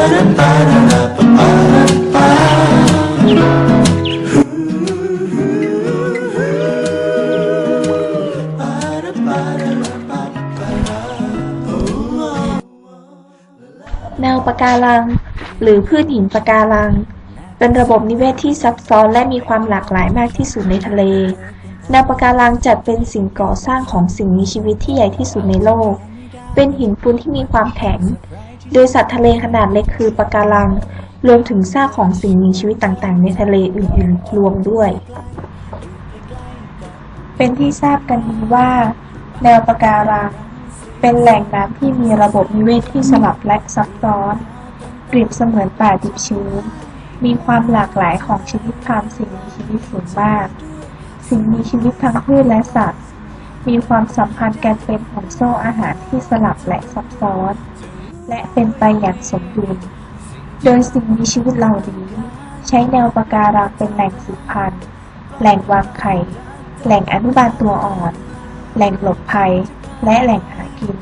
แนวปะการัง หรือพืชหินปะการัง เป็นระบบนิเวศที่ซับซ้อนและมีความหลากหลายมากที่สุดในทะเล แนวปะการังจัดเป็นสิ่งก่อสร้างของสิ่งมีชีวิตที่ใหญ่ที่สุดในโลก เป็นหินปูนที่มีความแข็ง โดยสัตว์ทะเลขนาดเล็กคือปะการัง รวมถึงซากของสิ่งมีชีวิตต่างๆ ในทะเลอื่นๆรวมด้วย เป็นที่ทราบกันดีว่า แนวปะการัง เป็นแหล่งน้ำที่มีระบบนิเวศที่สลับและซับซ้อนเปรียบเสมือนป่าดิบชื้น มีความหลากหลายของชีวิตพันธุ์สิ่งมีชีวิตสูงมาก สิ่งมีชีวิตทั้งพืชและสัตว์ มีความสัมพันธ์กันเป็นห่วงโซ่อาหารที่สลับและซับซ้อน และเป็นไปอย่างสมดุล โดยสิ่งมีชีวิตเหล่านี้ ใช้แนวปะการังเป็นแหล่งสืบพันธุ์ แหล่งวางไข่ แหล่งอนุบาลตัวอ่อน แหล่งหลบภัย และแหล่งหากิน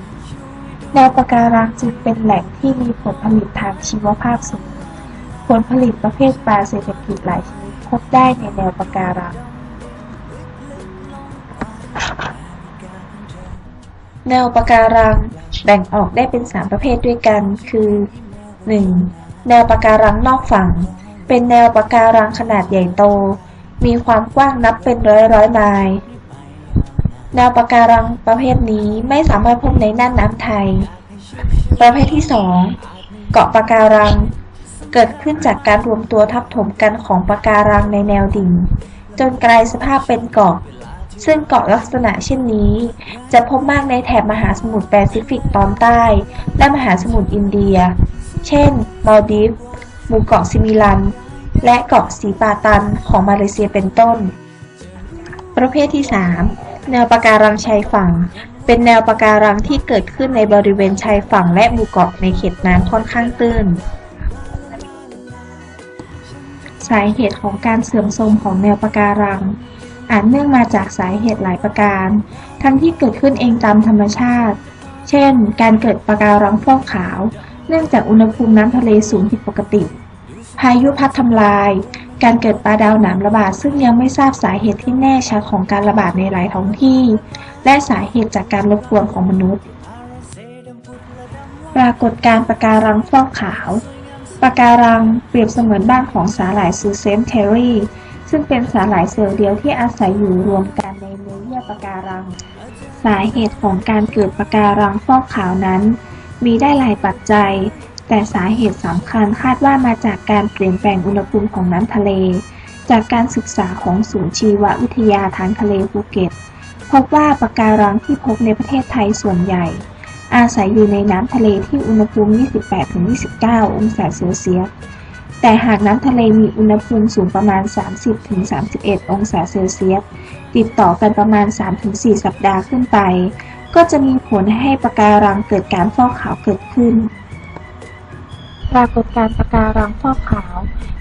แนวปะการังจึงเป็นแหล่งที่มีผลผลิตทางชีวภาพสูง ผลผลิตประเภทปลาเศรษฐกิจหลายชนิดพบได้ในแนวปะการังแนวปะการัง แบ่งออกได้เป็น 3 ประเภทด้วยกัน คือ 1. แนวปะการังนอกฝั่ง เป็นแนวปะการังขนาดใหญ่โต มีความกว้างนับเป็นร้อยร้อยไมล์แนวปะการังประเภทนี้ไม่สามารถพบในน่านน้ำไทย ประเภทที่ 2 เกาะปะการัง เกิดขึ้นจากการรวมตัวทับถมกันของปะการังในแนวดิ่ง จนกลายสภาพเป็นเกาะ ซึ่งเกาะลักษณะเช่นนี้ จะพบมากในแถบมหาสมุทรแปซิฟิกตอนใต้ และมหาสมุทรอินเดีย เช่นมาลดีฟส์หมู่เกาะซิมิลัน และเกาะสีปาตันของมาเลเซียเป็นต้น ประเภทที่ 3 แนวปะการังชายฝั่ง เป็นแนวปะการังที่เกิดขึ้นในบริเวณชายฝั่งและหมู่เกาะในเขตน้ำค่อนข้างตื้นสาเหตุของการเสื่อมโทรมของแนวปะการัง อาจเนื่องมาจากสาเหตุหลายประการ ทั้งที่เกิดขึ้นเองตามธรรมชาติ เช่น การเกิดปะการังฟอกขาว เนื่องจากอุณหภูมิน้ำทะเลสูงผิดปกติ พายุพัดทำลาย การเกิดปลาดาวหนามระบาดซึ่งยังไม่ทราบสาเหตุที่แน่ชัดของการระบาดในหลายท้องที่ และสาเหตุจากการรบกวนของมนุษย์ ปรากฏการปะการังฟอกขาวปะการังเปรียบเสมือนบ้านของสาหร่ายซูเซนเทอรี่ ซึ่งเป็นสาหร่ายเซลล์เดียวที่อาศัยอยู่รวมกันในเนื้อเยื่อปะการัง สาเหตุของการเกิดปะการังฟอกขาวนั้น มีได้หลายปัจจัย แต่สาเหตุสำคัญคาดว่ามาจากการเปลี่ยนแปลงอุณหภูมิของน้ำทะเล จากการศึกษาของศูนย์ชีววิทยาทางทะเลภูเก็ต พบว่าปะการังที่พบในประเทศไทยส่วนใหญ่ อาศัยอยู่ในน้ำทะเลที่อุณหภูมิ 28-29 องศาเซลเซียส แต่หากน้ำทะเลมีอุณหภูมิสูงประมาณ 30-31 องศาเซลเซียส ติดต่อกันประมาณ 3-4 สัปดาห์ขึ้นไป ก็จะมีผลให้ปะการังเกิดการฟอกขาวเกิดขึ้น ปรากฏการปะการังฟอกขาว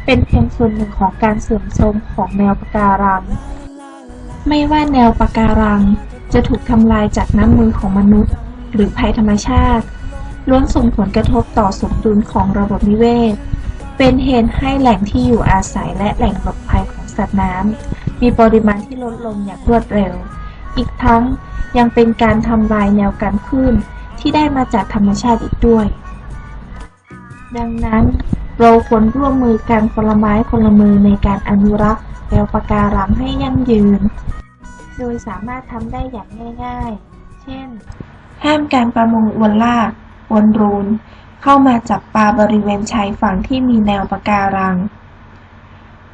เป็นเพียงส่วนหนึ่งของการเสื่อมโทรมของแนวปะการัง ไม่ว่าแนวปะการังจะถูกทำลายจากน้ำมือของมนุษย์ หรือภัยธรรมชาติ ล้วนส่งผลกระทบต่อสมดุลของระบบนิเวศ เป็นเหตุให้แหล่งที่อยู่อาศัยและแหล่งหลบภัยของสัตว์น้ำมีปริมาณที่ลดลงอย่างรวดเร็ว อีกทั้งยังเป็นการทำลายแนวกันคลื่นที่ได้มาจากธรรมชาติอีกด้วย ดังนั้นเราควรร่วมมือกันคนละไม้คนละมือในการอนุรักษ์แนวปะการังให้ยั่งยืน โดยสามารถทำได้อย่างง่าย ๆ เช่น ห้ามการประมงอวนลากอวนรูน เข้ามาจับปลาบริเวณชายฝั่งที่มีแนวปะการัง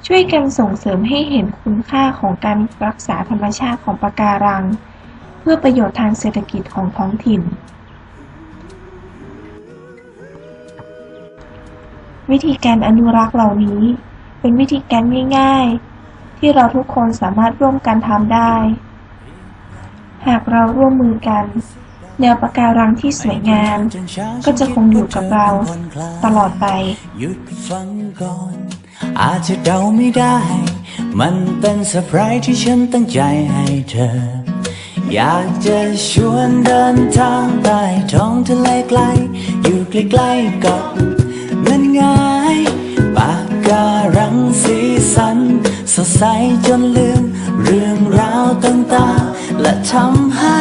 ช่วยกันส่งเสริมให้เห็นคุณค่าของการรักษาธรรมชาติของปะการัง เพื่อประโยชน์ทางเศรษฐกิจของท้องถิ่น วิธีการอนุรักษ์เหล่านี้ เป็นวิธีการง่ายๆ ที่เราทุกคนสามารถร่วมกันทำได้ หากเราร่วมมือกัน แนวปะการังที่สวยงาม ก็จะคงอยู่กับเรา ตลอดไป หยุดฟังก่อน อาจจะเดาไม่ได้ มันเป็นเซอร์ไพรส์ที่ฉันตั้งใจให้เธอ อยากจะชวนเดินทางใต้ท้องทะเลไกล อยู่ใกล้ๆกับนั่นไงปากการังสีสันสดใสจนลืม เรื่องราวต่างๆและทำให้